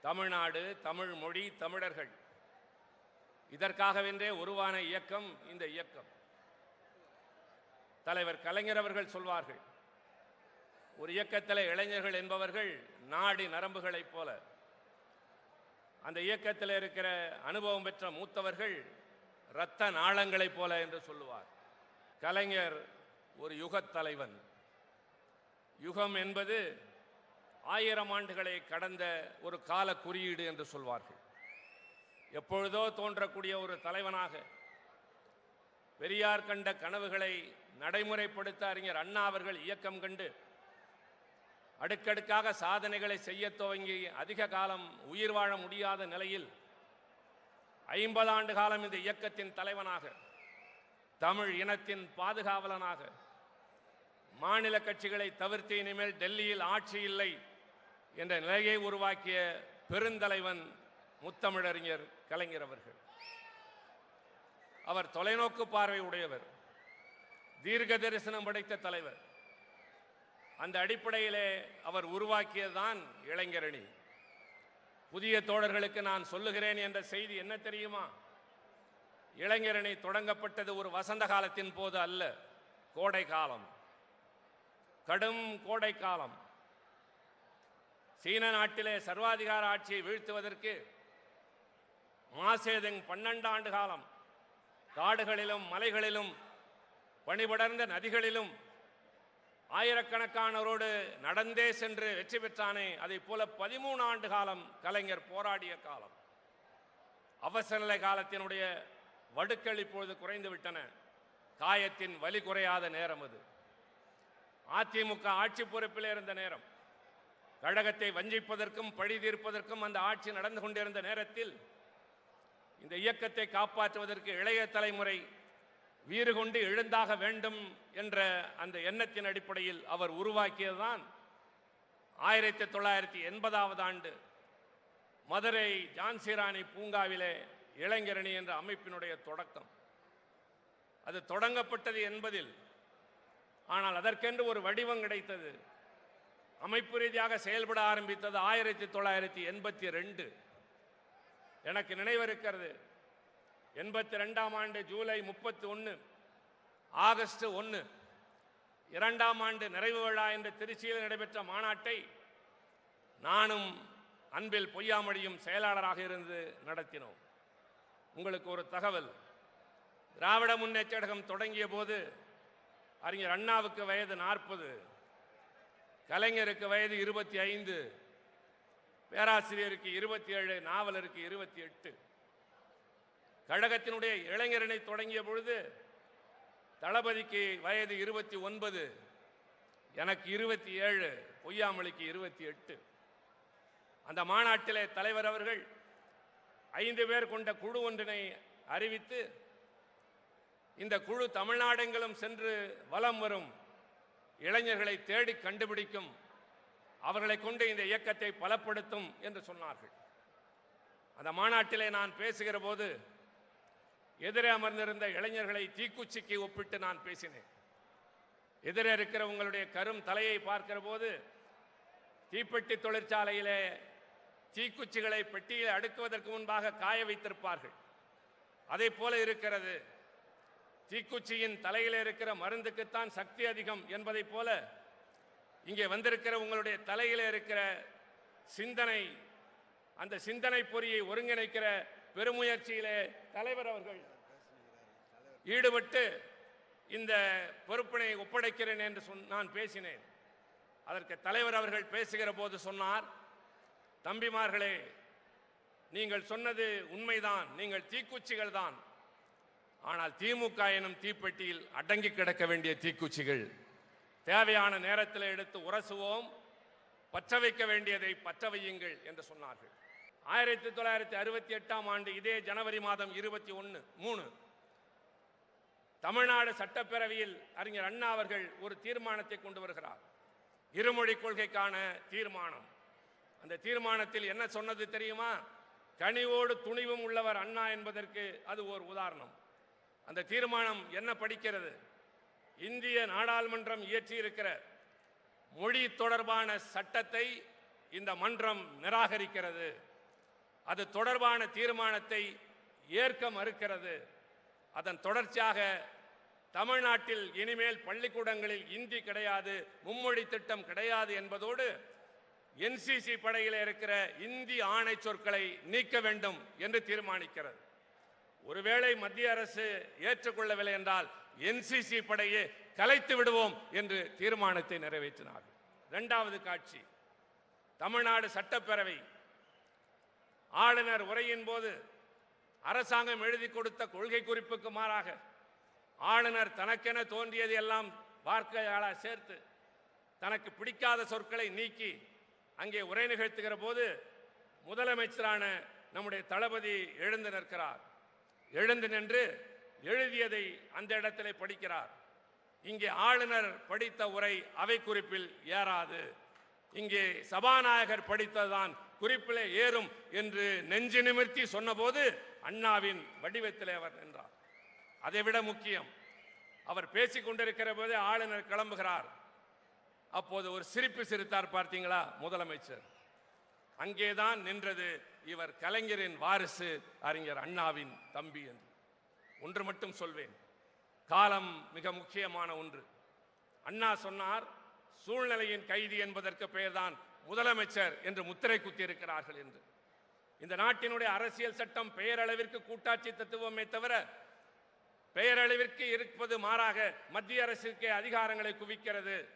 தமிழ்நாடு தமிழ் மொழி தமிழர்கள். இதற்காகவென்றே உருவான இயக்கம் இந்த இயக்கம். தலைவர் கலைஞர் அவர்கள் சொல்வார்கள் ஒரு இயக்கத்தில் இளைஞர்கள் என்பவர்கள் நாடி நரம்புகளைப் போல. அந்த இயக்கத்தில் இருக்கிற அனுபவம் பெற்ற மூத்தவர்கள் இரத்த நாளங்களைப் போல என்று சொல்லுவார். கலைஞர் ஒரு யுகத் தலைவன். யுகம் என்பது ஆயிரம் ஆண்டுகளை கடந்த ஒரு கால குறியீடு என்று சொல்வார்கள். எப்பொழுதோ தோன்றக்கூடிய ஒரு தலைவனாக பெரியார் கண்ட கனவுகளை நடைமுறைப்படுத்த அறிஞர் அண்ணா அவர்கள் இயக்கம் கண்டு அடுக்கடுக்காக சாதனைகளை செய்ய துவங்கி அதிக காலம் உயிர் வாழ முடியாத நிலையில் ஐம்பது ஆண்டு காலம் இந்த இயக்கத்தின் தலைவனாக தமிழ் இனத்தின் பாதுகாவலனாக மாநில கட்சிகளை தவிர்த்து இனிமேல் டெல்லியில் ஆட்சி இல்லை என்ற நிலையை உருவாக்கிய பெருந்தலைவன் முத்தமிழறிஞர் கலைஞர் அவர்கள். அவர் தொலைநோக்கு பார்வை உடையவர். தீர்க்க தரிசனம் படைத்த தலைவர். அந்த அடிப்படையிலே அவர் உருவாக்கியதுதான் இளைஞரணி. புதிய தோழர்களுக்கு நான் சொல்லுகிறேன் என்ற செய்தி என்ன தெரியுமா? இளைஞரணி தொடங்கப்பட்டது ஒரு வசந்த காலத்தின் போது அல்ல கோடை காலம். கடும் கோடை காலம். சீன நாட்டிலே சர்வாதிகார ஆட்சியை வீழ்த்துவதற்கு மாசேதங் பன்னெண்டு ஆண்டு காலம் காடுகளிலும் மலைகளிலும் பணிபடர்ந்த நதிகளிலும் ஆயிரக்கணக்கானோரோடு நடந்தே சென்று வெற்றி பெற்றானே. அதை போல பதிமூணு ஆண்டு காலம் கலைஞர் போராடிய காலம். அவசரநிலை காலத்தினுடைய வடுக்கள் இப்பொழுது குறைந்து விட்டன. காயத்தின் வலி குறையாத நேரம் அது. அதிமுக ஆட்சி பொறுப்பில் இருந்த நேரம். கழகத்தை வஞ்சிப்பதற்கும் பழி தீர்ப்பதற்கும் அந்த ஆட்சி நடந்து கொண்டிருந்த நேரத்தில் இந்த இயக்கத்தை காப்பாற்றுவதற்கு இளைய தலைமுறை வீறு கொண்டு எழுந்தாக வேண்டும் என்ற அந்த எண்ணத்தின் அடிப்படையில் அவர் உருவாக்கியதுதான் ஆயிரத்தி தொள்ளாயிரத்தி எண்பதாவது ஆண்டு மதுரை ஜான்சிராணி பூங்காவிலே இளைஞரணி என்ற அமைப்பினுடைய தொடக்கம். அது தொடங்கப்பட்டது என்பதில் ஆனால் அதற்கென்று ஒரு வடிவம் கிடைத்தது. அமைப்பு ரீதியாக செயல்பட ஆரம்பித்தது ஆயிரத்தி தொள்ளாயிரத்தி எண்பத்தி ரெண்டு. எனக்கு நினைவிருக்கிறது எண்பத்தி ரெண்டாம் ஆண்டு ஜூலை முப்பத்தி ஒன்று ஆகஸ்ட் ஒன்று இரண்டாம் ஆண்டு நிறைவு விழா என்ற திருச்சியில் நடைபெற்ற மாநாட்டை நானும் அன்பில் பொய்யாமொழியும் செயலாளராக இருந்து நடத்தினோம். உங்களுக்கு ஒரு தகவல். திராவிட முன்னேற்றகம் தொடங்கிய போது அறிஞர் அண்ணாவுக்கு வயது நாற்பது. கலைஞருக்கு வயது இருபத்தி ஐந்து பேராசிரியருக்கு இருபத்தி ஏழு நாவலருக்கு இருபத்தி எட்டு. கழகத்தினுடைய இளைஞரணி தொடங்கிய பொழுது தளபதிக்கு வயது இருபத்தி ஒன்பது எனக்கு இருபத்தி ஏழு பொய்யாமொழிக்கு இருபத்தி எட்டு. அந்த மாநாட்டிலே தலைவர் அவர்கள் ஐந்து பேர் கொண்ட குழு ஒன்றினை அறிவித்து இந்த குழு தமிழ்நாடெங்கிலும் சென்று வலம் வரும் இளைஞர்களை தேடி கண்டுபிடிக்கும் அவர்களை கொண்டு இந்த இயக்கத்தை பலப்படுத்தும் என்று சொன்னார்கள். அந்த மாநாட்டிலே நான் பேசுகிற போது எதிரே அமர்ந்திருந்த இளைஞர்களை தீக்குச்சிக்கு ஒப்பிட்டு நான் பேசினேன். எதிரே இருக்கிற உங்களுடைய கரும் தலையை பார்க்கிற போது தீப்பெட்டி தொழிற்சாலையிலே தீக்குச்சிகளை பெட்டியில் அடுக்குவதற்கு முன்பாக காய வைத்திருப்பார்கள். அதை போல இருக்கிறது. தீக்குச்சியின் தலையில் இருக்கிற மருந்துக்குத்தான் சக்தி அதிகம் என்பதைப் போல இங்கே வந்திருக்கிற உங்களுடைய தலையில் இருக்கிற சிந்தனை அந்த சிந்தனை பொறியை ஒருங்கிணைக்கிற பெருமுயற்சியிலே தலைவர் அவர்கள் ஈடுபட்டு இந்த பொறுப்பினை ஒப்படைக்கிறேன் என்று சொன் நான் பேசினேன். அதற்கு தலைவர் அவர்கள் பேசுகிற போது சொன்னார் தம்பிமார்களே நீங்கள் சொன்னது உண்மைதான் நீங்கள் தீக்குச்சிகள் தான் ஆனால் திமுக எனும் தீப்பெட்டியில் அடங்கி கிடக்க வேண்டிய தீக்குச்சிகள். தேவையான நேரத்தில் எடுத்து உரசுவோம். பற்ற வைக்க வேண்டியதை பற்ற வையுங்கள் என்று சொன்னார்கள். ஆயிரத்தி தொள்ளாயிரத்தி அறுபத்தி எட்டாம் ஆண்டு இதே ஜனவரி மாதம் இருபத்தி ஒன்று மூணு. தமிழ்நாடு சட்டப்பேரவையில் அறிஞர் அண்ணா அவர்கள் ஒரு தீர்மானத்தை கொண்டு வருகிறார். இருமொழி கொள்கைக்கான தீர்மானம். அந்த தீர்மானத்தில் என்ன சொன்னது தெரியுமா? கனிவோடு துணிவும் உள்ளவர் அண்ணா என்பதற்கு அது ஒரு உதாரணம். அந்த தீர்மானம் என்ன படிக்கிறது? இந்திய நாடாளுமன்றம் இயற்றியிருக்கிற மொழி தொடர்பான சட்டத்தை இந்த மன்றம் நிராகரிக்கிறது. அது தொடர்பான தீர்மானத்தை ஏற்க மறுக்கிறது. அதன் தொடர்ச்சியாக தமிழ்நாட்டில் இனிமேல் பள்ளிக்கூடங்களில் இந்தி கிடையாது மும்மொழி திட்டம் கிடையாது என்பதோடு என்சிசி படையில் இருக்கிற இந்தி ஆணை சொற்களை நீக்க வேண்டும் என்று தீர்மானிக்கிறது. ஒருவேளை மத்திய அரசு ஏற்றுக்கொள்ளவில்லை என்றால் என்சிசி படையை கலைத்து விடுவோம் என்று தீர்மானத்தை நிறைவேற்றினார்கள் இரண்டாவது காட்சி தமிழ்நாடு சட்டப்பேரவை. ஆளுநர் உரையின் போது அரசாங்கம் எழுதி கொடுத்த கொள்கை குறிப்புக்கு மாறாக ஆளுநர் தனக்கென தோன்றியது எல்லாம் வார்த்தையாள சேர்த்து தனக்கு பிடிக்காத சொற்களை நீக்கி அங்கே உரை நிகழ்த்துகிற போது முதலமைச்சரான நம்முடைய தளபதி எழுந்து நிற்கிறார். எழுந்து நின்று எழுதியதை அந்த இடத்திலே படிக்கிறார். இங்கே ஆளுநர் படித்த உரை அவை குறிப்பில் ஏறாது. இங்கே சபாநாயகர் படித்ததுதான் குறிப்பிலே ஏறும் என்று நெஞ்சு நிமிர்த்தி சொன்னபோது அண்ணாவின் வடிவத்திலே அவர் நின்றார். அதைவிட முக்கியம் அவர் பேசிக் கொண்டிருக்கிற போதே ஆளுநர் கிளம்புகிறார். அப்போது ஒரு சிரிப்பு சிரித்தார் பார்த்தீங்களா முதலமைச்சர்? அங்கேதான் நின்றது இவர் கலைஞரின் வாரிசு அறிஞர் அண்ணாவின் தம்பி என்று. ஒன்று மட்டும் சொல்வேன். காலம் மிக முக்கியமான ஒன்று. அண்ணா சொன்னார் சூழ்நிலையின் கைதி என்பதற்கு பெயர்தான் முதலமைச்சர் என்று முத்திரை குத்தியிருக்கிறார்கள் என்று. இந்த நாட்டினுடைய அரசியல் சட்டம் பெயரளவிற்கு கூட்டாட்சி தத்துவமே தவிர பெயரளவிற்கு இருப்பது மாறாக மத்திய அரசுக்கு அதிகாரங்களை குவிக்கிறது.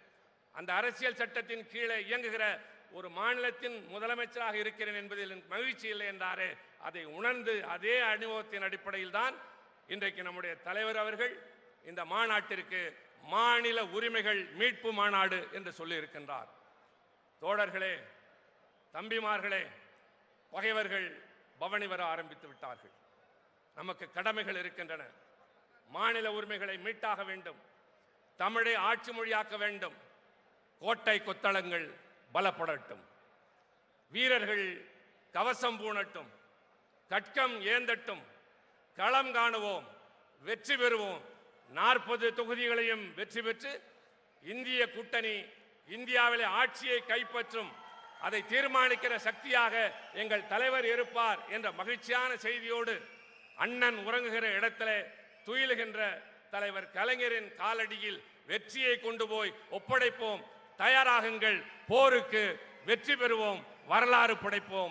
அந்த அரசியல் சட்டத்தின் கீழே இயங்குகிற ஒரு மாநிலத்தின் முதலமைச்சராக இருக்கிறேன் என்பதில் எனக்கு மகிழ்ச்சி இல்லை என்றாரே அதை உணர்ந்து அதே அனுபவத்தின் அடிப்படையில் தான் இன்றைக்கு நம்முடைய தலைவர் அவர்கள் இந்த மாநாட்டிற்கு மாநில உரிமைகள் மீட்பு மாநாடு என்று சொல்லியிருக்கின்றார். தோழர்களே தம்பிமார்களே பகைவர்கள் பவனி வர ஆரம்பித்து விட்டார்கள். நமக்கு கடமைகள் இருக்கின்றன. மாநில உரிமைகளை மீட்டாக வேண்டும். தமிழை ஆட்சி மொழியாக்க வேண்டும். கோட்டை கொத்தளங்கள் பலப்படட்டும். வீரர்கள் கவசம் பூணட்டும் கட்கம் ஏந்தட்டும் களம் காணுவோம் வெற்றி பெறுவோம். நாற்பது தொகுதிகளையும் வெற்றி பெற்று இந்திய கூட்டணி இந்தியாவிலே ஆட்சியை கைப்பற்றும் அதை தீர்மானிக்கிற சக்தியாக எங்கள் தலைவர் இருப்பார் என்ற மகிழ்ச்சியான செய்தியோடு அண்ணன் உறங்குகிற இடத்திலே துயிலுகின்ற தலைவர் கலைஞரின் காலடியில் வெற்றியை கொண்டு போய் ஒப்படைப்போம். தயாராகுங்கள். போருக்கு வெற்றி பெறுவோம். வரலாறு படைப்போம்.